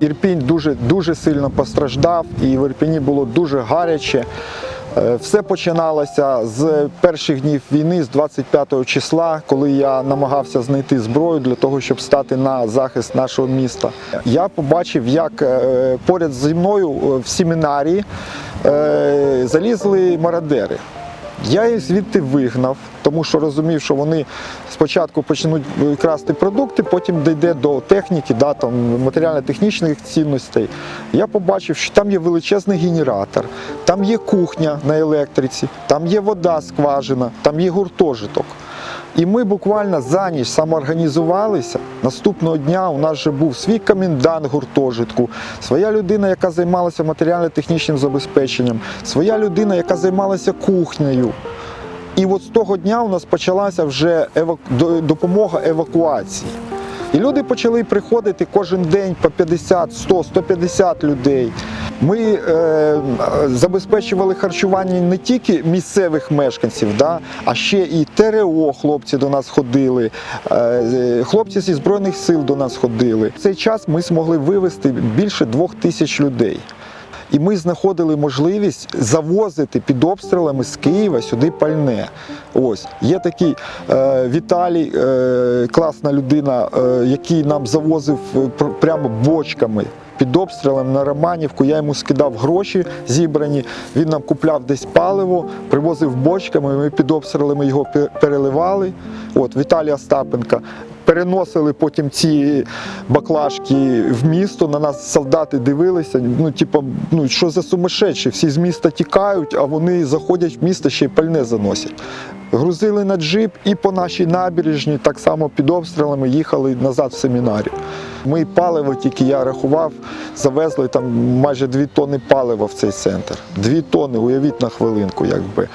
Ірпінь дуже, дуже сильно постраждав, і в Ірпіні було дуже гаряче. Е, Все починалося з перших днів війни, з 25 числа, коли я намагався знайти зброю для того, щоб стати на захист нашого міста. Я побачив, як е, поряд зі мною е, в семінарії залізли мародери. Я їх звідти вигнав, тому що розумів, що вони спочатку почнуть красти продукти, потім дійде до техніки, да, там, матеріально-технічних цінностей. Я побачив, що там є величезний генератор, там є кухня на електриці, там є вода скважина, там є гуртожиток. І ми буквально за ніч самоорганізувалися. Наступного дня у нас вже був свій комендант гуртожитку, своя людина, яка займалася матеріально-технічним забезпеченням, своя людина, яка займалася кухнею. І от з того дня у нас почалася вже допомога евакуації. І люди почали приходити кожен день по 50, 100, 150 людей. Ми е, забезпечували харчування не тільки місцевих мешканців, да, а ще і ТРО хлопці до нас ходили, е, хлопці зі Збройних сил до нас ходили. В цей час ми змогли вивезти більше двох тисяч людей. І ми знаходили можливість завозити під обстрілами з Києва сюди пальне. Ось є такий е, Віталій, е, класна людина, е, який нам завозив е, прямо бочками. Під обстрілом на Романівку я йому скидав гроші зібрані. Він нам купляв десь паливо, привозив бочками. Ми під обстрілами його переливали. От Віталій Остапенка. Переносили потім ці баклажки в місто. На нас солдати дивилися. Ну, типу, ну що за сумасшедші? Всі з міста тікають, а вони заходять в місто ще й пальне заносять. Грузили на джип і по нашій набережні, так само під обстрілами їхали назад в семінарію. Ми паливо, тільки я рахував, завезли там майже дві тонни палива в цей центр. Дві тонни, уявіть на хвилинку, якби.